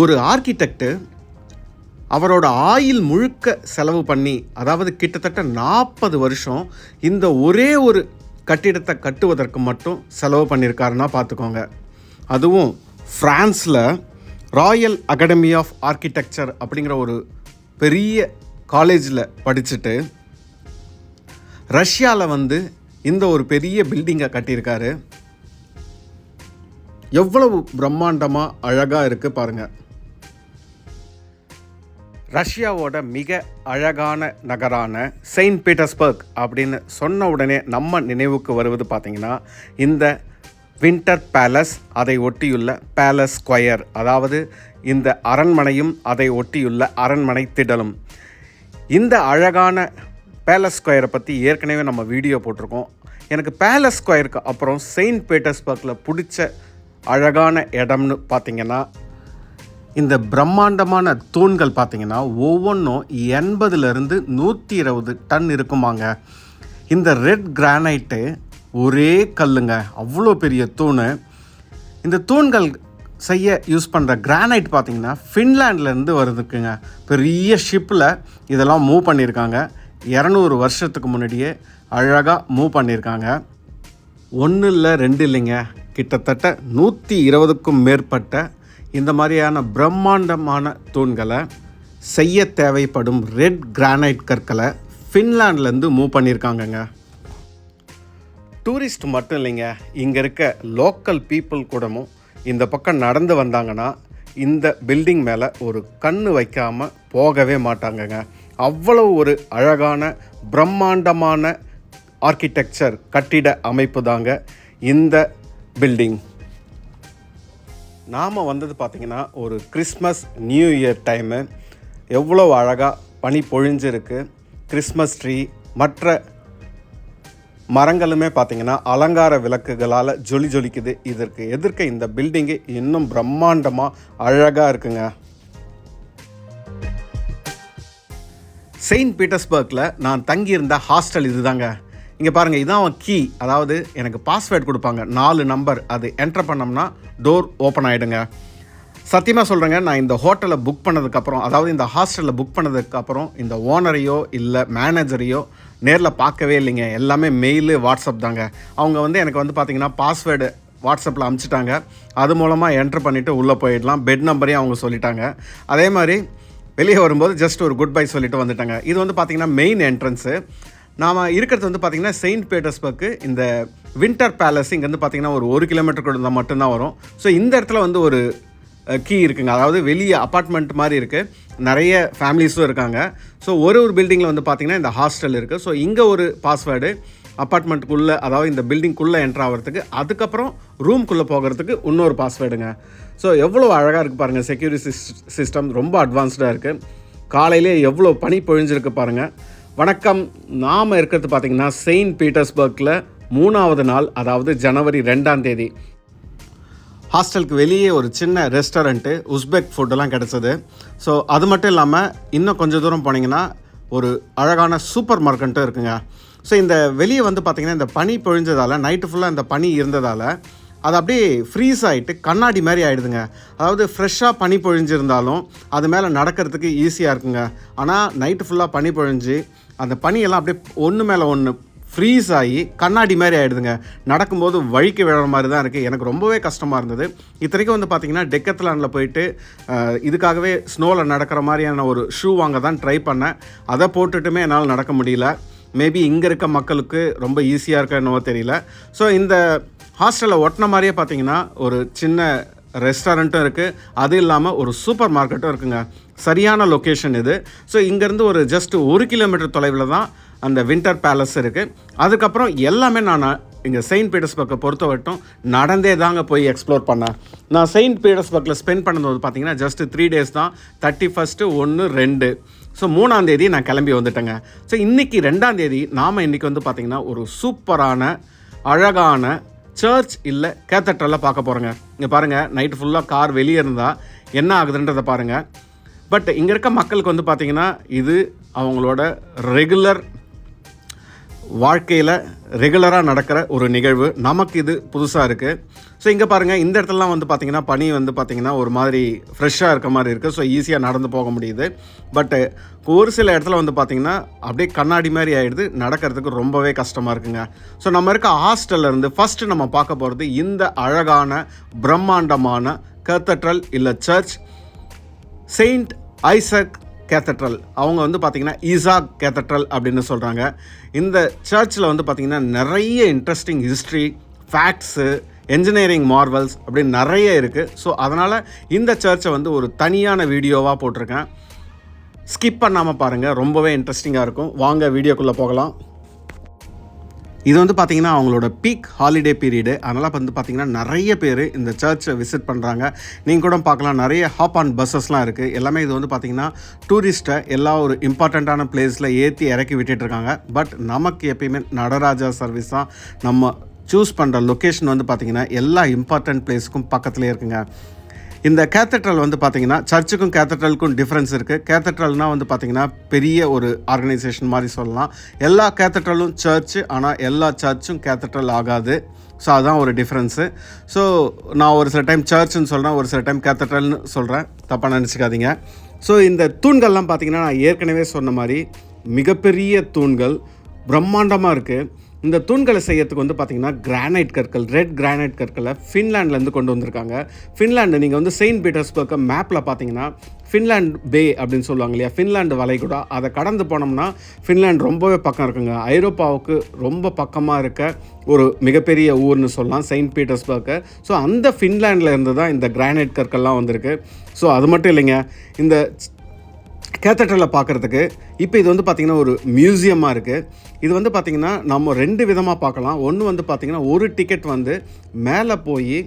ஒரு ஆர்கிடெக்டு அவரோட ஆயில் முழுக்க செலவு பண்ணி அதாவது கிட்டத்தட்ட நாற்பது வருஷம் இந்த ஒரே ஒரு கட்டிடத்தை கட்டுவதற்கு மட்டும் செலவு பண்ணியிருக்காருன்னா பார்த்துக்கோங்க. அதுவும் ஃப்ரான்ஸில் ராயல் அகாடமி ஆஃப் ஆர்கிடெக்சர் அப்படிங்கிற ஒரு பெரிய காலேஜில் படிச்சுட்டு ரஷ்யாவில் வந்து இந்த ஒரு பெரிய பில்டிங்கை கட்டியிருக்காரு. எவ்வளவு பிரம்மாண்டமாக அழகாக இருக்குது பாருங்கள் ரஷ்யாவோட மிக அழகான நகரான செயின்ட் பீட்டர்ஸ்பர்க் அப்படின்னு சொன்ன உடனே நம்ம நினைவுக்கு வருவது பார்த்திங்கன்னா இந்த வின்டர் பேலஸ் அதை ஒட்டியுள்ள பேலஸ் ஸ்கொயர் அதாவது இந்த அரண்மனையும் அதை ஒட்டியுள்ள அரண்மனை திடலும். இந்த அழகான பேலஸ் ஸ்கொயரை பற்றி ஏற்கனவே நம்ம வீடியோ போட்டிருக்கோம். எனக்கு பேலஸ் ஸ்கொயருக்கு அப்புறம் செயின்ட் பீட்டர்ஸ்பர்க்கில் பிடிச்ச அழகான இடம்னு பார்த்திங்கன்னா இந்த பிரம்மாண்டமான தூண்கள் பார்த்தீங்கன்னா ஒவ்வொன்றும் எண்பதுலேருந்து நூற்றி இருபது டன் இருக்குமாங்க. இந்த ரெட் கிரானைட்டு ஒரே கல்லுங்க. அவ்வளோ பெரிய தூண். இந்த தூண்கள் செய்ய யூஸ் பண்ணுற கிரானைட் பார்த்திங்கன்னா ஃபின்லாண்ட்லேருந்து வருதுக்குங்க. பெரிய ஷிப்பில் இதெல்லாம் மூவ் பண்ணியிருக்காங்க. இரநூறு வருஷத்துக்கு முன்னாடியே அழகாக மூவ் பண்ணியிருக்காங்க. ஒன்று இல்லை ரெண்டு இல்லைங்க. கிட்டத்தட்ட நூற்றி இருபதுக்கும் மேற்பட்ட இந்த மாதிரியான பிரம்மாண்டமான தூண்களை செய்ய தேவைப்படும் ரெட் கிரானைட் கற்களை ஃபின்லாண்ட்லேருந்து மூவ் பண்ணியிருக்காங்கங்க. டூரிஸ்ட் மட்டும் இல்லைங்க இங்கே இருக்க லோக்கல் பீப்புள் கூடமும் இந்த பக்கம் நடந்து வந்தாங்கன்னா இந்த பில்டிங் மேலே ஒரு கண்ணு வைக்காமல் போகவே மாட்டாங்கங்க. அவ்வளவு ஒரு அழகான பிரம்மாண்டமான ஆர்கிடெக்சர் கட்டிட அமைப்பு தாங்க இந்த பில்டிங். நாம் வந்தது பார்த்திங்கன்னா ஒரு கிறிஸ்மஸ் நியூ இயர் டைமு. எவ்வளோ அழகாக பனி பொழிஞ்சிருக்கு. கிறிஸ்மஸ் ட்ரீ மற்ற மரங்களுமே பார்த்திங்கன்னா அலங்கார விளக்குகளால் ஜொலி ஜொலிக்குது. இதற்கு எதிர்க்க இந்த பில்டிங்கு இன்னும் பிரம்மாண்டமாக அழகாக இருக்குங்க. செயின்ட் பீட்டர்ஸ்பர்க்கில் நான் தங்கியிருந்த ஹாஸ்டல் இதுதாங்க. இங்கே பாருங்கள் இதான் அவன் கீ அதாவது எனக்கு பாஸ்வேர்டு கொடுப்பாங்க. நாலு நம்பர் அது என்டர் பண்ணோம்னா டோர் ஓப்பன் ஆகிடுங்க சத்தியமாக சொல்கிறேங்க நான் இந்த ஹோட்டலை புக் பண்ணதுக்கப்புறம் அதாவது இந்த ஹாஸ்டலில் புக் பண்ணதுக்கப்புறம் இந்த ஓனரையோ இல்லை மேனேஜரையோ நேரில் பார்க்கவே இல்லைங்க. எல்லாமே மெயிலு வாட்ஸ்அப் தாங்க. அவங்க வந்து எனக்கு வந்து பார்த்திங்கன்னா பாஸ்வேர்டு வாட்ஸ்அப்பில் அமுச்சிட்டாங்க. அது மூலமாக என்ட்ரு பண்ணிவிட்டு உள்ளே போயிடலாம். பெட் நம்பரையும் அவங்க சொல்லிட்டாங்க. அதே மாதிரி வெளியே வரும்போது ஜஸ்ட் ஒரு குட் பை சொல்லிட்டு வந்துட்டாங்க. இது வந்து பார்த்திங்கன்னா மெயின் என்ட்ரன்ஸு நாம் இருக்கிறது வந்து பார்த்திங்கன்னா செயின்ட் பீட்டர்ஸ்பர்க்கு இந்த வின்டர் பேலஸ் இங்கேருந்து பார்த்திங்கன்னா ஒரு ஒரு கிலோமீட்டர் கூட இருந்தால் மட்டும்தான் வரும். ஸோ இந்த இடத்துல வந்து ஒரு கீ இருக்குங்க. அதாவது வெளியே அப்பார்ட்மெண்ட் மாதிரி இருக்குது நிறைய ஃபேமிலிஸும் இருக்காங்க. ஸோ ஒரு ஒரு பில்டிங்கில் வந்து பார்த்திங்கன்னா இந்த ஹாஸ்டல் இருக்குது ஸோ இங்கே ஒரு பாஸ்வேர்டு அப்பார்ட்மெண்ட்டுக்குள்ளே அதாவது இந்த பில்டிங்குள்ளே என்ட்ரு ஆகிறதுக்கு அதுக்கப்புறம் ரூம்குள்ளே போகிறதுக்கு இன்னொரு பாஸ்வேர்டுங்க. ஸோ எவ்வளோ அழகாக இருக்குது பாருங்கள் செக்யூரிட்டி சிஸ்டம் ரொம்ப அட்வான்ஸ்டாக இருக்குது காலையிலே எவ்வளோ பனி பொழிஞ்சிருக்கு பாருங்கள் வணக்கம். நாம் இருக்கிறது பார்த்திங்கன்னா செயின்ட் பீட்டர்ஸ்பர்க்கில் மூணாவது நாள் அதாவது ஜனவரி ரெண்டாம் தேதி. ஹாஸ்டலுக்கு வெளியே ஒரு சின்ன ரெஸ்டாரண்ட்டு உஸ்பெக் ஃபுட்டெல்லாம் கிடச்சிது. ஸோ அது மட்டும் இல்லாமல் இன்னும் கொஞ்சம் தூரம் போனீங்கன்னா ஒரு அழகான சூப்பர் மார்க்கெட்டும் இருக்குங்க. ஸோ இந்த வெளியே வந்து பார்த்திங்கன்னா இந்த பனி பொழிஞ்சதால் நைட்டு ஃபுல்லாக இந்த பனி இருந்ததால் அது அப்படியே ஃப்ரீஸ் ஆகிட்டு கண்ணாடி மாதிரி ஆகிடுதுங்க அதாவது ஃப்ரெஷ்ஷாக பனி பொழிஞ்சிருந்தாலும் அது மேலே நடக்கிறதுக்கு ஈஸியாக இருக்குங்க. ஆனால் நைட்டு ஃபுல்லாக பனி பொழிஞ்சு அந்த பனியெல்லாம் அப்படியே ஒன்று மேலே ஒன்று ஃப்ரீஸ் ஆகி கண்ணாடி மாதிரி ஆகிடுதுங்க நடக்கும்போது வழிக்கு விழுற மாதிரி தான் இருக்குது எனக்கு ரொம்பவே கஷ்டமாக இருந்தது. இத்தனைக்கும் வந்து பார்த்திங்கன்னா டெக்கத்லானில் போயிட்டு இதுக்காகவே ஸ்னோவில் நடக்கிற மாதிரியான ஒரு ஷூ வாங்க தான் ட்ரை பண்ணேன். அதை போட்டுட்டுமே என்னால் நடக்க முடியல. மேபி இங்கே இருக்க மக்களுக்கு ரொம்ப ஈஸியாக இருக்க என்னவோ தெரியல. ஸோ இந்த ஹாஸ்டலில் ஒட்டின மாதிரியே பார்த்தீங்கன்னா ஒரு சின்ன ரெஸ்டாரண்ட்டும் இருக்குது அது இல்லாமல் ஒரு சூப்பர் மார்க்கெட்டும் இருக்குங்க. சரியான லொக்கேஷன் இது. ஸோ இங்கேருந்து ஒரு ஜஸ்ட் ஒரு கிலோமீட்டர் தொலைவில் தான் அந்த வின்டர் பேலஸ் இருக்குது அதுக்கப்புறம் எல்லாமே நான் இங்கே செயின்ட் பீட்டர்ஸ்பர்க்கை பொறுத்த வரைக்கும் நடந்தே தாங்க போய் எக்ஸ்ப்ளோர் பண்ணேன். நான் செயின்ட் பீட்டர்ஸ்பர்க்கில் ஸ்பெண்ட் பண்ணது பார்த்தீங்கன்னா ஜஸ்ட் த்ரீ டேஸ் தான். தேர்ட்டி ஃபஸ்ட்டு ஒன்று ரெண்டு ஸோ மூணாந்தேதி நான் கிளம்பி வந்துட்டேங்க. ஸோ இன்றைக்கி ரெண்டாந்தேதி நாம் இன்றைக்கி வந்து பார்த்திங்கன்னா ஒரு சூப்பரான அழகான சர்ச் இல்லை கேத்தட்ரலாக பார்க்க போகிறோங்க இங்கே பாருங்கள் நைட்டு ஃபுல்லாக கார் வெளியே இருந்தால் என்ன ஆகுதுன்றதை பாருங்கள் பட் இங்கே இருக்க மக்களுக்கு வந்து பார்த்திங்கன்னா இது அவங்களோட ரெகுலர் வாழ்க்கையில் ரெகுலராக நடக்கிற ஒரு நிகழ்வு. நமக்கு இது புதுசாக இருக்குது ஸோ இங்கே பாருங்கள் இந்த இடத்துலலாம் வந்து பார்த்திங்கன்னா பனி வந்து பார்த்திங்கன்னா ஒரு மாதிரி ஃப்ரெஷ்ஷாக இருக்க மாதிரி இருக்குது ஸோ ஈஸியாக நடந்து போக முடியுது. பட்டு ஒரு சில இடத்துல வந்து பார்த்திங்கன்னா அப்படியே கண்ணாடி மாதிரி ஆகிடுது நடக்கிறதுக்கு ரொம்பவே கஷ்டமாக இருக்குங்க. ஸோ நம்ம இருக்க ஹாஸ்டல்லேருந்து ஃபஸ்ட்டு நம்ம பார்க்க போகிறது இந்த அழகான பிரம்மாண்டமான கத்தட்ரல் இல்லை சர்ச் செயின்ட் ஐசக் கேத்தட்ரல். அவங்க வந்து பார்த்திங்கன்னா ஈசாக் கேத்தட்ரல் அப்படின்னு சொல்கிறாங்க இந்த சர்ச்சில் வந்து பார்த்திங்கன்னா நிறைய interesting history facts engineering marvels அப்படின்னு நிறைய இருக்குது ஸோ அதனால் இந்த சர்ச்சை வந்து ஒரு தனியான வீடியோவாக போட்டிருக்கேன். ஸ்கிப் பண்ணாமல் பாருங்கள் ரொம்பவே இன்ட்ரெஸ்டிங்காக இருக்கும். வாங்க வீடியோக்குள்ளே போகலாம். இது வந்து பார்த்திங்கன்னா அவங்களோட பீக் ஹாலிடே பீரியடு அதனால் வந்து பார்த்திங்கன்னா நிறைய பேர் இந்த சர்ச்சை விசிட் பண்ணுறாங்க நீங்கள் கூட பார்க்கலாம். நிறைய ஹாப் ஆன் பஸ்ஸஸ்லாம் இருக்குது எல்லாமே இது வந்து பார்த்திங்கன்னா டூரிஸ்ட்டை எல்லா ஒரு இம்பார்ட்டண்ட்டான பிளேஸில் ஏற்றி இறக்கி விட்டுட்ருக்காங்க பட் நமக்கு எப்பயுமே நடராஜா சர்வீஸ் தான் நம்ம சூஸ் பண்ணுற லொக்கேஷன் வந்து பார்த்திங்கன்னா எல்லா இம்பார்ட்டண்ட் பிளேஸுக்கும் பக்கத்துலேயே இருக்குங்க. இந்த கேத்தட்ரல் வந்து பார்த்தீங்கன்னா சர்ச்சுக்கும் கேத்தட்ரலுக்கும் டிஃப்ரென்ஸ் இருக்குது கேத்தட்ரல்னால் வந்து பார்த்தீங்கன்னா பெரிய ஒரு ஆர்கனைசேஷன் மாதிரி சொல்லலாம். எல்லா கேத்தட்ரலும் சர்ச்சு ஆனால் எல்லா சர்ச்சும் கேத்தட்ரல் ஆகாது. ஸோ அதுதான் ஒரு டிஃப்ரென்ஸு ஸோ நான் ஒரு சில டைம் சர்ச்சுன்னு சொல்கிறேன் ஒரு சில டைம் கேத்தட்ரல்னு சொல்கிறேன் தப்பாக நினச்சிக்காதீங்க. ஸோ இந்த தூண்கள்லாம் பார்த்தீங்கன்னா நான் ஏற்கனவே சொன்ன மாதிரி மிகப்பெரிய தூண்கள் பிரம்மாண்டமாக இருக்குது இந்த தூண்களை செய்யறதுக்கு வந்து பார்த்திங்கன்னா கிரானைட் கற்கள் ரெட் கிரானைட் கற்களை ஃபின்லாண்ட்லேருந்து கொண்டு வந்திருக்காங்க. ஃபின்லாண்டு நீங்கள் வந்து செயின்ட் பீட்டர்ஸ்பர்க் மேப்பில் பார்த்தீங்கன்னா ஃபின்லாண்ட் பே அப்படின்னு சொல்லுவாங்க இல்லையா? ஃபின்லாண்டு வளைகுடா அதை கடந்து போனோம்னா ஃபின்லாண்ட் ரொம்பவே பக்கம் இருக்குங்க. ஐரோப்பாவுக்கு ரொம்ப பக்கமாக இருக்க ஒரு மிகப்பெரிய ஊர்னு சொல்லலாம் செயின்ட் பீட்டர்ஸ்பர்க்கு ஸோ அந்த ஃபின்லாண்டில் இருந்து தான் இந்த கிரானைட் கற்கள்லாம் வந்திருக்கு. ஸோ அது மட்டும் இல்லைங்க. இந்த கேத்தட்ரலை பார்க்குறதுக்கு இப்போ இது வந்து பார்த்திங்கன்னா ஒரு மியூசியமாக இருக்குது இது வந்து பார்த்திங்கன்னா நம்ம ரெண்டு விதமாக பார்க்கலாம். ஒன்று வந்து பார்த்திங்கன்னா ஒரு டிக்கெட் வந்து மேலே போய்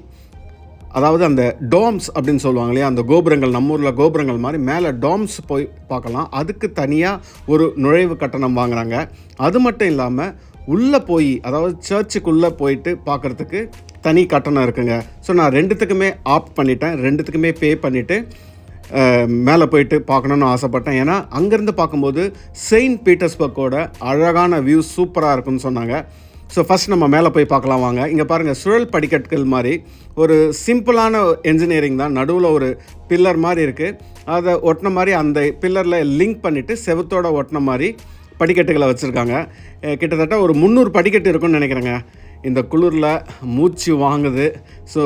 அதாவது அந்த டோம்ஸ் அப்படின்னு சொல்லுவாங்க இல்லையா அந்த கோபுரங்கள் நம்ம ஊரில் கோபுரங்கள் மாதிரி மேலே டோம்ஸ் போய் பார்க்கலாம். அதுக்கு தனியாக ஒரு நுழைவு கட்டணம் வாங்குறாங்க. அது மட்டும் இல்லாமல் உள்ளே போய் அதாவது சர்ச்சுக்குள்ளே போயிட்டு பார்க்குறதுக்கு தனி கட்டணம் இருக்குங்க. ஸோ நான் ரெண்டுத்துக்குமே ஆப் பண்ணிட்டேன். ரெண்டுத்துக்குமே பே பண்ணிவிட்டு மேலே போயிட்டு பார்க்கணுன்னு ஆசைப்பட்டேன். ஏன்னா அங்கேருந்து பார்க்கும்போது செயின்ட் பீட்டர்ஸ்பர்க்கோட அழகான வியூ சூப்பராக இருக்குன்னு சொன்னாங்க. ஸோ ஃபஸ்ட் நம்ம மேலே போய் பார்க்கலாம் வாங்க. இங்கே பாருங்கள் சுழல் படிக்கட்டுகள் மாதிரி ஒரு சிம்பிளான என்ஜினியரிங் தான். நடுவில் ஒரு பில்லர் மாதிரி இருக்குது அதை ஒட்டின மாதிரி அந்த பில்லரில் லிங்க் பண்ணிவிட்டு செவத்தோட ஒட்டின மாதிரி படிக்கட்டுகளை வச்சுருக்காங்க. கிட்டத்தட்ட ஒரு முந்நூறு படிக்கட்டு இருக்குன்னு நினைக்கிறேங்க. இந்த குளிரில் மூச்சு வாங்குது. ஸோ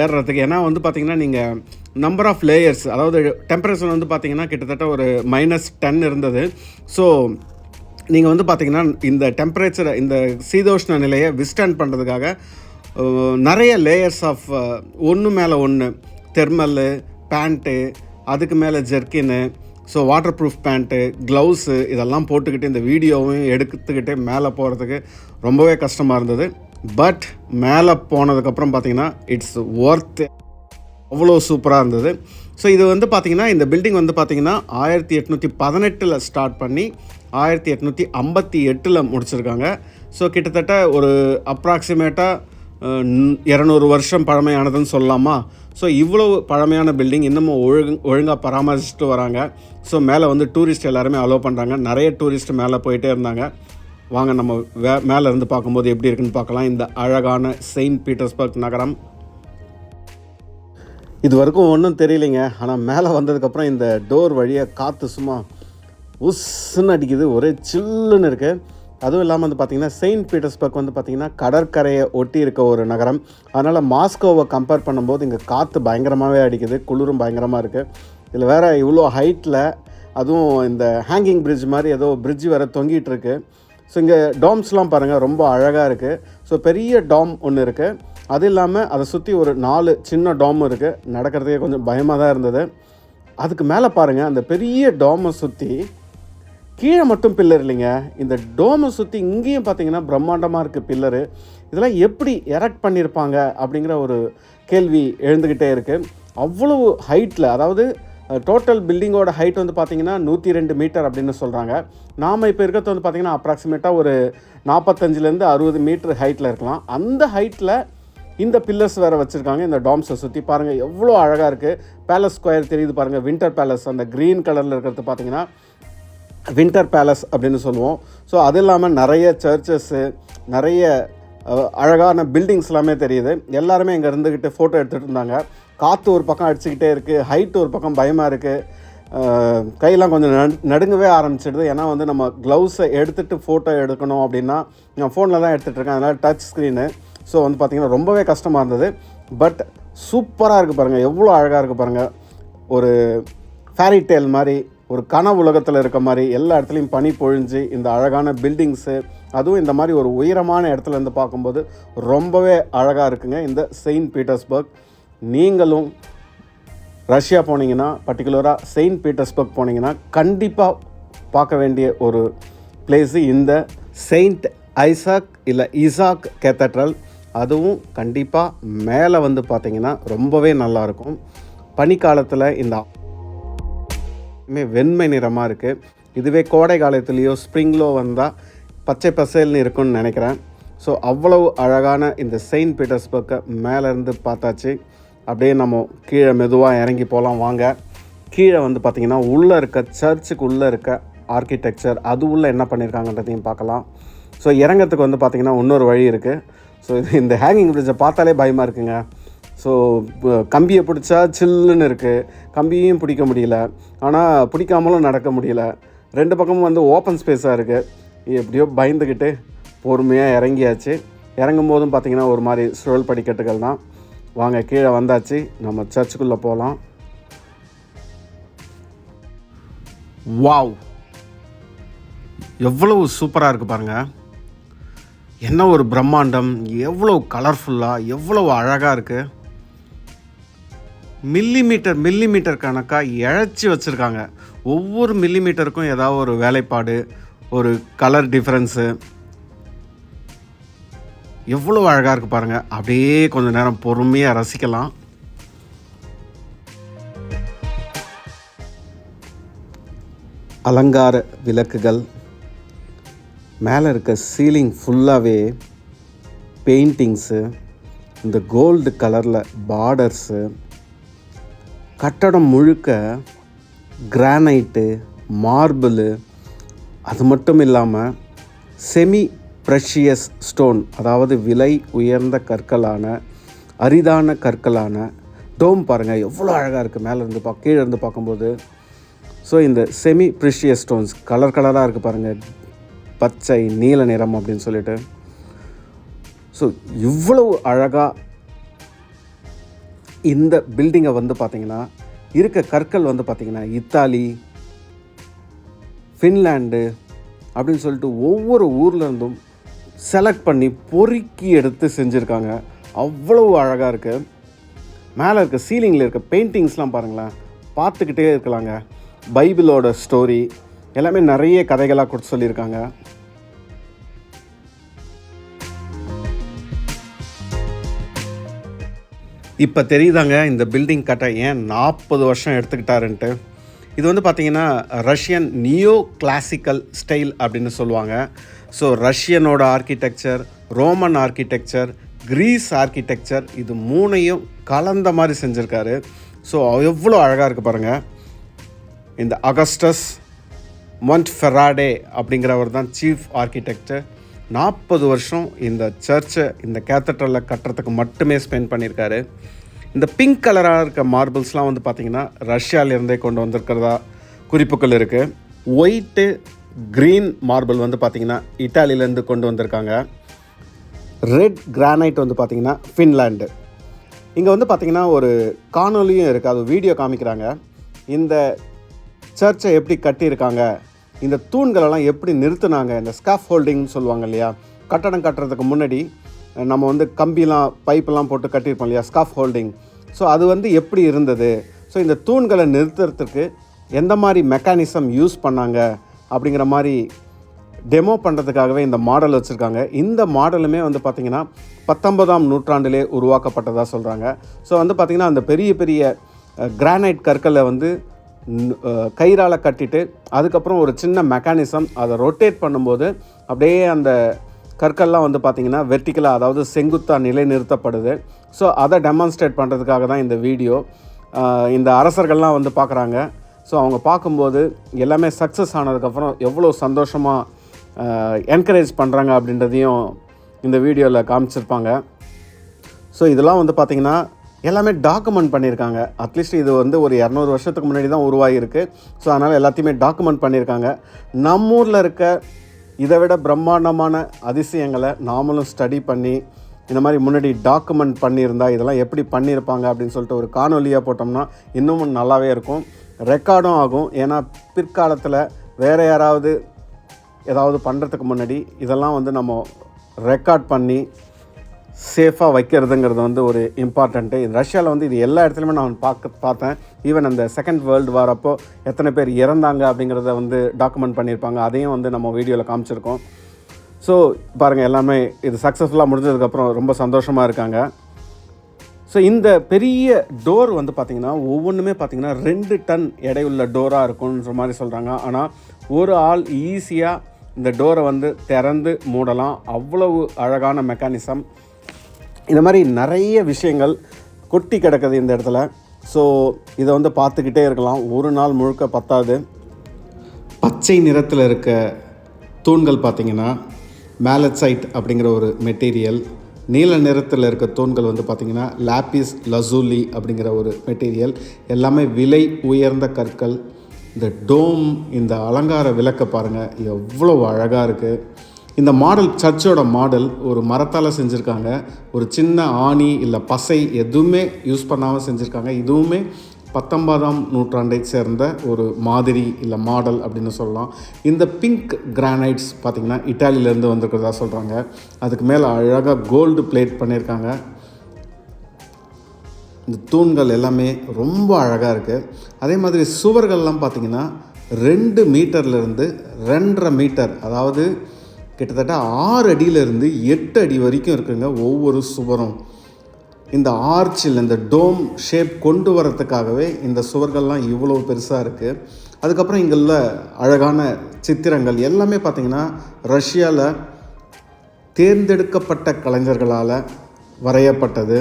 ஏறுறதுக்கு. ஏன்னா வந்து பார்த்திங்கன்னா நீங்கள் நம்பர் ஆஃப் லேயர்ஸ் அதாவது டெம்பரேச்சர் வந்து பார்த்திங்கன்னா கிட்டத்தட்ட ஒரு மைனஸ் டென் இருந்தது. ஸோ நீங்கள் வந்து பார்த்திங்கன்னா இந்த டெம்பரேச்சரை இந்த சீதோஷ்ண நிலையை விஸ்டாண்ட் பண்ணுறதுக்காக நிறைய லேயர்ஸ் ஆஃப் ஒன்று மேலே ஒன்று தெர்மல்லு பேண்ட்டு அதுக்கு மேலே jerkin so waterproof pant gloves இதெல்லாம் போட்டுக்கிட்டு இந்த வீடியோவையும் எடுத்துக்கிட்டு மேலே போகிறதுக்கு ரொம்பவே கஷ்டமாக இருந்தது. பட் மேலே போனதுக்கப்புறம் பார்த்தீங்கன்னா இட்ஸ் ஒர்த் அவ்வளோ சூப்பராக இருந்தது. ஸோ இது வந்து பார்த்திங்கன்னா இந்த பில்டிங் வந்து பார்த்திங்கன்னா ஆயிரத்தி எட்நூற்றி பதினெட்டில் ஸ்டார்ட் பண்ணி ஆயிரத்தி எட்நூற்றி ஐம்பத்தி எட்டில் முடிச்சிருக்காங்க. ஸோ கிட்டத்தட்ட ஒரு அப்ராக்சிமேட்டாக இரநூறு வருஷம் பழமையானதுன்னு சொல்லலாமா? ஸோ இவ்வளோ பழமையான பில்டிங் இன்னமும் ஒழுங்கு ஒழுங்காக பராமரிச்சுட்டு வராங்க. ஸோ மேலே வந்து டூரிஸ்ட் எல்லாருமே அலோவ் பண்ணுறாங்க நிறைய டூரிஸ்ட் மேலே போயிட்டே இருந்தாங்க. வாங்க நம்ம வே மேலே இருந்து பார்க்கும்போது எப்படி இருக்குன்னு பார்க்கலாம். இந்த அழகான செயின்ட் பீட்டர்ஸ்பர்க் நகரம். இது வரைக்கும் ஒன்றும் தெரியலைங்க. ஆனால் மேலே வந்ததுக்கப்புறம் இந்த டோர் வழியாக காற்று சும்மா உஸ்ன்னு அடிக்குது. ஒரே சில்லுன்னு இருக்குது அதுவும் இல்லாமல் வந்து பார்த்திங்கன்னா செயின்ட் பீட்டர்ஸ்பர்க் வந்து பார்த்திங்கன்னா கடற்கரையை ஒட்டி இருக்க ஒரு நகரம். அதனால் மாஸ்கோவை கம்பேர் பண்ணும்போது இங்கே காற்று பயங்கரமாகவே அடிக்குது. குளிரும் பயங்கரமாக இருக்குது இதில் வேறு இவ்வளோ ஹைட்டில் அதுவும் இந்த ஹேங்கிங் பிரிட்ஜ் மாதிரி ஏதோ பிரிட்ஜ் வேறு தொங்கிட்டு இருக்குது ஸோ இங்கே டாம்ஸ்லாம் பாருங்கள் ரொம்ப அழகாக இருக்குது ஸோ பெரிய டாம் ஒன்று இருக்குது அது இல்லாமல் அதை சுற்றி ஒரு நாலு சின்ன டாமும் இருக்குது நடக்கிறதுக்கே கொஞ்சம் பயமாக தான் இருந்தது. அதுக்கு மேலே பாருங்கள் அந்த பெரிய டோமை சுற்றி கீழே மட்டும் பில்லர் இல்லைங்க. இந்த டோமை சுற்றி இங்கேயும் பார்த்தீங்கன்னா பிரம்மாண்டமாக இருக்குது பில்லரு இதெல்லாம் எப்படி எரக்ட் பண்ணியிருப்பாங்க அப்படிங்கிற ஒரு கேள்வி எழுந்துக்கிட்டே இருக்குது அவ்வளவு ஹைட்டில் அதாவது டோட்டல் பில்டிங்கோட ஹைட் வந்து பார்த்தீங்கன்னா நூற்றி ரெண்டு மீட்டர் அப்படின்னு சொல்கிறாங்க நாம் இப்போ இருக்கிறது வந்து பார்த்தீங்கன்னா அப்ராக்சிமேட்டாக ஒரு நாற்பத்தஞ்சிலேருந்து அறுபது மீட்டர் ஹைட்டில் இருக்கலாம். அந்த ஹைட்டில் இந்த பில்லர்ஸ் வேறு வச்சுருக்காங்க இந்த டாம்ஸை சுற்றி பாருங்கள் எவ்வளோ அழகாக இருக்குது பேலஸ் ஸ்கொயர் தெரியுது பாருங்கள் வின்டர் பேலஸ் அந்த க்ரீன் கலரில் இருக்கிறது பார்த்தீங்கன்னா வின்டர் பேலஸ் அப்படின்னு சொல்லுவோம். ஸோ அது இல்லாமல் நிறைய சர்ச்சஸ்ஸு நிறைய அழகான பில்டிங்ஸ் எல்லாமே தெரியுது. எல்லாருமே இங்கே இருந்துக்கிட்டு ஃபோட்டோ எடுத்துகிட்டு இருந்தாங்க. காற்று ஒரு பக்கம் அடிச்சுக்கிட்டே இருக்குது ஹைட் ஒரு பக்கம் பயமாக இருக்குது கையெல்லாம் கொஞ்சம் நடுங்கவே ஆரம்பிச்சிடுது. ஏன்னா வந்து நம்ம க்ளவுஸை எடுத்துகிட்டு ஃபோட்டோ எடுக்கணும் அப்படின்னா நான் ஃபோனில் தான் எடுத்துகிட்டு இருக்கேன். அதனால் டச் ஸ்க்ரீனு ஸோ வந்து பார்த்திங்கன்னா ரொம்பவே கஷ்டமாக இருந்தது. பட் சூப்பராக இருக்குது பாருங்கள் எவ்வளோ அழகாக இருக்குது பாருங்கள் ஒரு ஃபேரி டேல் மாதிரி ஒரு கன உலகத்தில் இருக்க மாதிரி எல்லா இடத்துலையும் பனி பொழிஞ்சு இந்த அழகான பில்டிங்ஸு அதுவும் இந்த மாதிரி ஒரு உயரமான இடத்துல இருந்து பார்க்கும்போது ரொம்பவே அழகாக இருக்குங்க. இந்த செயின்ட் பீட்டர்ஸ்பர்க் நீங்களும் ரஷ்யா போனீங்கன்னா பர்டிகுலராக செயின்ட் பீட்டர்ஸ்பர்க் போனீங்கன்னா கண்டிப்பாக பார்க்க வேண்டிய ஒரு பிளேஸு இந்த செயின்ட் ஐசாக் இல்லை இசாக் கேத்தட்ரல் அதுவும் கண்டிப்பாக மேலே வந்து பார்த்திங்கன்னா ரொம்பவே நல்லாயிருக்கும். பனிக்காலத்தில் இந்த வெண்மை நிறமாக இருக்குது இதுவே கோடை காலத்துலேயோ ஸ்ப்ரிங்லோ வந்தால் பச்சை பசேல்னு இருக்கும்னு நினைக்கிறேன். ஸோ அவ்வளவு அழகான இந்த செயின்ட் பீட்டர்ஸ்பர்க்கை மேலேருந்து பார்த்தாச்சு. அப்படியே நம்ம கீழே மெதுவாக இறங்கி போகலாம் வாங்க. கீழே வந்து பார்த்திங்கன்னா உள்ளே இருக்க சர்ச்சுக்கு உள்ளே இருக்க ஆர்கிடெக்சர் அது உள்ளே என்ன பண்ணியிருக்காங்கன்றதையும் பார்க்கலாம். ஸோ இறங்கிறதுக்கு வந்து பார்த்திங்கன்னா இன்னொரு வழி இருக்குது ஸோ இது இந்த ஹேங்கிங் பிரிட்ஜை பார்த்தாலே பயமாக இருக்குங்க. ஸோ கம்பியை பிடிச்சா சில்லுன்னு இருக்குது கம்பியும் பிடிக்க முடியல. ஆனால் பிடிக்காமலும் நடக்க முடியல. ரெண்டு பக்கமும் வந்து ஓப்பன் ஸ்பேஸாக இருக்குது எப்படியோ பயந்துக்கிட்டு பொறுமையாக இறங்கியாச்சு. இறங்கும் போதும் பார்த்திங்கன்னா ஒரு மாதிரி சுழல் படிக்கட்டுகள் தான். வாங்க கீழே வந்தாச்சு. நம்ம சர்ச்சுக்குள்ளே போகலாம் வாவ் எவ்வளவு சூப்பராக இருக்குது பாருங்கள் என்ன ஒரு பிரம்மாண்டம்? எவ்வளோ கலர்ஃபுல்லாக எவ்வளோ அழகாக இருக்குது மில்லிமீட்டர் மில்லிமீட்டர் கணக்காக இழைச்சி வச்சுருக்காங்க. ஒவ்வொரு மில்லிமீட்டருக்கும் ஏதாவது ஒரு வேலைப்பாடு ஒரு கலர் டிஃப்ரென்ஸு எவ்வளோ அழகாக இருக்குது பாருங்கள் அப்படியே கொஞ்சம் நேரம் பொறுமையாக ரசிக்கலாம். அலங்கார விளக்குகள். மேலே இருக்க சீலிங் ஃபுல்லாகவே பெயிண்டிங்ஸு இந்த கோல்டு கலரில் பார்டர்ஸு கட்டடம் முழுக்க கிரானைட்டு மார்பிளு அது மட்டும் இல்லாமல் செமி ப்ரெஷியஸ் ஸ்டோன் அதாவது விலை உயர்ந்த கற்களான அரிதான கற்களான டோம் பாருங்கள் எவ்வளோ அழகாக இருக்குது மேலே இருந்து பா கீழே இருந்து பார்க்கும்போது. ஸோ இந்த செமி ப்ரிஷியஸ் ஸ்டோன்ஸ் கலர் கலராக இருக்குது பாருங்கள் பச்சை நீல நிறம் அப்படின்னு சொல்லிட்டு. ஸோ இவ்வளவு அழகாக இந்த பில்டிங்கை வந்து பார்த்திங்கன்னா இருக்க கற்கள் வந்து பார்த்திங்கன்னா இத்தாலி ஃபின்லாண்டு அப்படின்னு சொல்லிட்டு ஒவ்வொரு ஊர்லேருந்தும் செலக்ட் பண்ணி பொறுக்கி எடுத்து செஞ்சுருக்காங்க. அவ்வளவு அழகாக இருக்குது மேலே இருக்க சீலிங்கில் இருக்க பெயிண்டிங்ஸ்லாம் பாருங்களேன். பார்த்துக்கிட்டே இருக்கலாங்க. பைபிளோட ஸ்டோரி எல்லாமே நிறைய கதைகளாக கொடுத்து சொல்லியிருக்காங்க. இப்போ தெரியுதாங்க இந்த பில்டிங் கட்ட ஏன் நாற்பது வருஷம் எடுத்துக்கிட்டாருன்ட்டு? இது வந்து பார்த்திங்கன்னா ரஷ்யன் நியோ கிளாசிக்கல் ஸ்டைல் அப்படின்னு சொல்லுவாங்க. So ரஷ்யனோட architecture Roman architecture Greece architecture இது மூணையும் கலந்த மாதிரி செஞ்சுருக்காரு. ஸோ எவ்வளோ அழகாக இருக்குது பாருங்கள் இந்த அகஸ்டஸ் மொண்ட் ஃபெராடே அப்படிங்கிறவர் தான் சீஃப் ஆர்கிடெக்டர் நாற்பது வருஷம் இந்த சர்ச்சை இந்த கேத்தட்ரலில் கட்டுறதுக்கு மட்டுமே ஸ்பெண்ட் பண்ணியிருக்காரு. இந்த பிங்க் கலராக இருக்க மார்பிள்ஸ்லாம் வந்து பார்த்திங்கன்னா ரஷ்யாவிலேருந்தே கொண்டு வந்திருக்கிறதா குறிப்புகள் இருக்குது ஒயிட்டு க்ரீன் மார்பிள் வந்து பார்த்திங்கன்னா இட்டாலியிலேருந்து கொண்டு வந்திருக்காங்க. ரெட் கிரானைட் வந்து பார்த்திங்கன்னா ஃபின்லாண்டு இங்கே வந்து பார்த்திங்கன்னா ஒரு காணொலியும் இருக்குது அது வீடியோ காமிக்கிறாங்க. இந்த சர்ச்சை எப்படி கட்டியிருக்காங்க? இந்த தூண்களெல்லாம் எப்படி நிறுத்தினாங்க? இந்த ஸ்காஃப் ஹோல்டிங்னு சொல்லுவாங்க இல்லையா? கட்டடம் கட்டுறதுக்கு முன்னாடி நம்ம வந்து கம்பிலாம் பைப்பெல்லாம் போட்டு கட்டியிருப்போம் இல்லையா? ஸ்காஃப் ஹோல்டிங் ஸோ அது வந்து எப்படி இருந்தது? ஸோ இந்த தூண்களை நிறுத்துறதுக்கு எந்த மாதிரி மெக்கானிசம் யூஸ் பண்ணாங்க? அப்படிங்கிற மாதிரி டெமோ பண்ணுறதுக்காகவே இந்த மாடல் வச்சுருக்காங்க. இந்த மாடலுமே வந்து பார்த்திங்கன்னா பத்தொன்பதாம் நூற்றாண்டிலே உருவாக்கப்பட்டதாக சொல்கிறாங்க ஸோ வந்து பார்த்திங்கன்னா அந்த பெரிய பெரிய கிரானைட் கற்களை வந்து கயிறால் கட்டிட்டு அதுக்கப்புறம் ஒரு சின்ன மெக்கானிசம் அதை ரொட்டேட் பண்ணும்போது அப்படியே அந்த கற்கள்லாம் வந்து பார்த்திங்கன்னா வெர்டிக்கலாக அதாவது செங்குத்தாக நிலைநிறுத்தப்படுது. ஸோ அதை டெமான்ஸ்ட்ரேட் பண்ணுறதுக்காக தான் இந்த வீடியோ இந்த அரசர்கள்லாம் வந்து பார்க்குறாங்க. ஸோ அவங்க பார்க்கும்போது எல்லாமே சக்ஸஸ் ஆனதுக்கப்புறம் எவ்வளோ சந்தோஷமாக என்கரேஜ் பண்ணுறாங்க அப்படின்றதையும் இந்த வீடியோவில் காமிச்சிருப்பாங்க. ஸோ இதெல்லாம் வந்து பார்த்திங்கன்னா எல்லாமே டாக்குமெண்ட் பண்ணியிருக்காங்க. அட்லீஸ்ட் இது வந்து ஒரு இரநூறு வருஷத்துக்கு முன்னாடி தான் உருவாகியிருக்கு. ஸோ அதனால் எல்லாத்தையுமே டாக்குமெண்ட் பண்ணியிருக்காங்க. நம்ம ஊரில் இருக்க இதை விட பிரம்மாண்டமான அதிசயங்களை நாமளும் ஸ்டடி பண்ணி இந்த மாதிரி முன்னாடி டாக்குமெண்ட் பண்ணியிருந்தா இதெல்லாம் எப்படி பண்ணியிருப்பாங்க அப்படின்னு சொல்லிட்டு ஒரு காணொலியாக போட்டோம்னா இன்னமும் நல்லாவே இருக்கும். ரெக்கார்டும் ஆகும். ஏன்னா பிற்காலத்தில் வேறு யாராவது ஏதாவது பண்ணுறதுக்கு முன்னாடி இதெல்லாம் வந்து நம்ம ரெக்கார்ட் பண்ணி சேஃபாக வைக்கிறதுங்கிறது வந்து ஒரு இம்பார்ட்டண்ட்டு ரஷ்யாவில் வந்து இது எல்லா இடத்துலையுமே நான் பார்க்க பார்த்தேன். ஈவன் அந்த செகண்ட் வேர்ல்டு வாரப்போ எத்தனை பேர் இறந்தாங்க அப்படிங்கிறத வந்து டாக்குமெண்ட் பண்ணியிருப்பாங்க. அதையும் வந்து நம்ம வீடியோவில் காமிச்சிருக்கோம். ஸோ பாருங்கள் எல்லாமே இது சக்ஸஸ்ஃபுல்லாக முடிஞ்சதுக்கப்புறம் ரொம்ப சந்தோஷமாக இருக்காங்க. ஸோ இந்த பெரிய டோர் வந்து பார்த்திங்கன்னா ஒவ்வொன்றுமே பார்த்திங்கன்னா ரெண்டு டன் எடையுள்ள டோராக இருக்கும்ன்ற மாதிரி சொல்கிறாங்க ஆனால் ஒரு ஆள் ஈஸியாக இந்த டோரை வந்து திறந்து மூடலாம். அவ்வளவு அழகான மெக்கானிசம் இந்த மாதிரி நிறைய விஷயங்கள் கொட்டி கிடக்குது இந்த இடத்துல. ஸோ இதை வந்து பார்த்துக்கிட்டே இருக்கலாம். ஒரு நாள் முழுக்க பத்தாது. பச்சை நிறத்தில் இருக்க தூண்கள் பார்த்திங்கன்னா மேலட்சைட் அப்படிங்கிற ஒரு மெட்டீரியல் நீல நிறத்தில் இருக்க தூண்கள் வந்து பார்த்திங்கன்னா லாப்பிஸ் லசூலி அப்படிங்கிற ஒரு மெட்டீரியல் எல்லாமே விலை உயர்ந்த கற்கள். இந்த டோம் இந்த அலங்கார விளக்க பாருங்கள் எவ்வளோ அழகாக இருக்குது இந்த மாடல் சர்ச்சோட மாடல் ஒரு மரத்தால் செஞ்சுருக்காங்க. ஒரு சின்ன ஆணி இல்லை பசை எதுவுமே யூஸ் பண்ணாமல் செஞ்சுருக்காங்க. இதுவுமே பத்தொன்பதாம் நூற்றாண்டை சேர்ந்த ஒரு மாதிரி இல்லை மாடல் அப்படின்னு சொல்லலாம். இந்த பிங்க் கிரானைட்ஸ் பார்த்திங்கன்னா இட்டாலியிலேருந்து வந்திருக்கிறதா சொல்கிறாங்க அதுக்கு மேலே அழகாக கோல்டு பிளேட் பண்ணியிருக்காங்க இந்த தூண்கள் எல்லாமே ரொம்ப அழகாக இருக்குது அதே மாதிரி சுவர்கள்லாம் பார்த்திங்கன்னா ரெண்டு மீட்டர்லேருந்து ரெண்டரை மீட்டர் அதாவது கிட்டத்தட்ட ஆறு அடியிலேருந்து எட்டு அடி வரைக்கும் இருக்குங்க ஒவ்வொரு சுவரும். இந்த ஆர்ச்சில் இந்த டோம் ஷேப் கொண்டு வரத்துக்காகவே இந்த சுவர்கள்லாம் இவ்வளோ பெருசாக இருக்குது அதுக்கப்புறம் இங்கே உள்ள அழகான சித்திரங்கள் எல்லாமே பார்த்திங்கன்னா ரஷ்யாவில் தேர்ந்தெடுக்கப்பட்ட கலைஞர்களால் வரையப்பட்டது.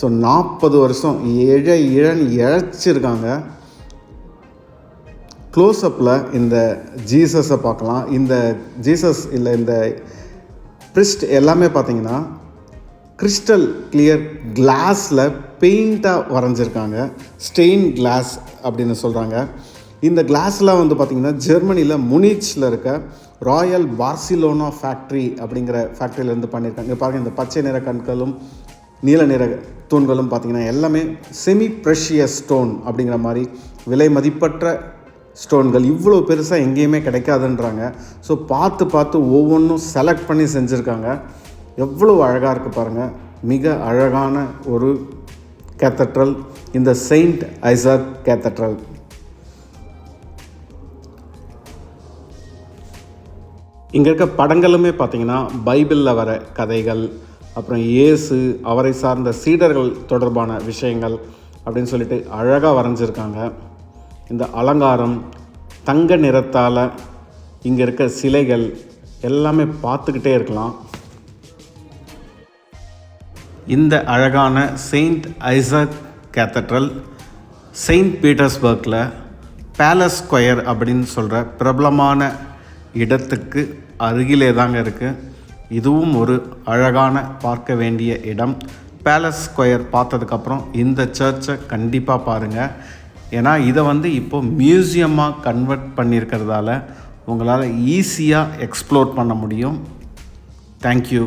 ஸோ நாற்பது வருஷம் ஏழை இழன் இழைச்சிருக்காங்க. க்ளோஸ்அப்பில் இந்த ஜீசஸை பார்க்கலாம். இந்த ஜீசஸ் இல்லை இந்த பிரிஸ்ட் எல்லாமே பார்த்தீங்கன்னா கிறிஸ்டல் கிளியர் கிளாஸில் பெயிண்ட்டாக வரைஞ்சிருக்காங்க. ஸ்டெயின் கிளாஸ் அப்படின்னு சொல்கிறாங்க இந்த கிளாஸ்லாம் வந்து பார்த்திங்கன்னா ஜெர்மனியில் முனிச்சில் இருக்க ராயல் பார்சிலோனா ஃபேக்ட்ரி அப்படிங்கிற ஃபேக்ட்ரியிலேருந்து பண்ணியிருக்காங்க. இங்க பாருங்கள் இந்த பச்சை நிற கண்களும் நீல நிற தூண்களும் பார்த்திங்கன்னா எல்லாமே செமி ப்ரெஷியஸ் ஸ்டோன் அப்படிங்கிற மாதிரி விலை மதிப்பற்ற ஸ்டோன்கள் இவ்வளோ பெருசாக எங்கேயுமே கிடைக்காதுன்றாங்க. ஸோ பார்த்து பார்த்து ஒவ்வொன்றும் செலக்ட் பண்ணி செஞ்சுருக்காங்க. எவ்வளோ அழகாக இருக்குது பாருங்கள் மிக அழகான ஒரு கேத்தட்ரல் இந்த செயின்ட் ஐசாக் கேத்தட்ரல் இங்கே இருக்க படங்களுமே பார்த்திங்கன்னா பைபிளில் வர கதைகள் அப்புறம் இயேசு அவரை சார்ந்த சீடர்கள் தொடர்பான விஷயங்கள் அப்படின்னு சொல்லிட்டு அழகாக வரைஞ்சிருக்காங்க. இந்த அலங்காரம் தங்க நிறத்தால் இங்கே இருக்க சிலைகள் எல்லாமே பார்த்துக்கிட்டே இருக்கலாம். இந்த அழகான செயின்ட் ஐசக் கேத்தட்ரல் செயின்ட் பீட்டர்ஸ்பர்க்கில் பேலஸ் ஸ்கொயர் அப்படின்னு சொல்கிற பிரபலமான இடத்துக்கு அருகிலே தாங்க இருக்குது இதுவும் ஒரு அழகான பார்க்க வேண்டிய இடம். பேலஸ் ஸ்கொயர் பார்த்ததுக்கப்புறம் இந்த சர்ச்சை கண்டிப்பாக பாருங்கள் ஏன்னா இதை வந்து இப்போ மியூசியமாக கன்வெர்ட் பண்ணியிருக்கிறதால உங்களால் ஈஸியாக எக்ஸ்ப்ளோர் பண்ண முடியும். தேங்க்யூ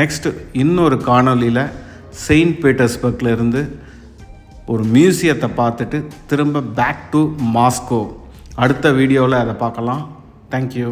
நெக்ஸ்ட்டு இன்னொரு காணொலியில் செயின்ட் பீட்டர்ஸ்பர்க்லேருந்து ஒரு மியூசியத்தை பார்த்துட்டு திரும்ப பேக் டு மாஸ்கோ அடுத்த வீடியோவில் அதை பார்க்கலாம். தேங்க்யூ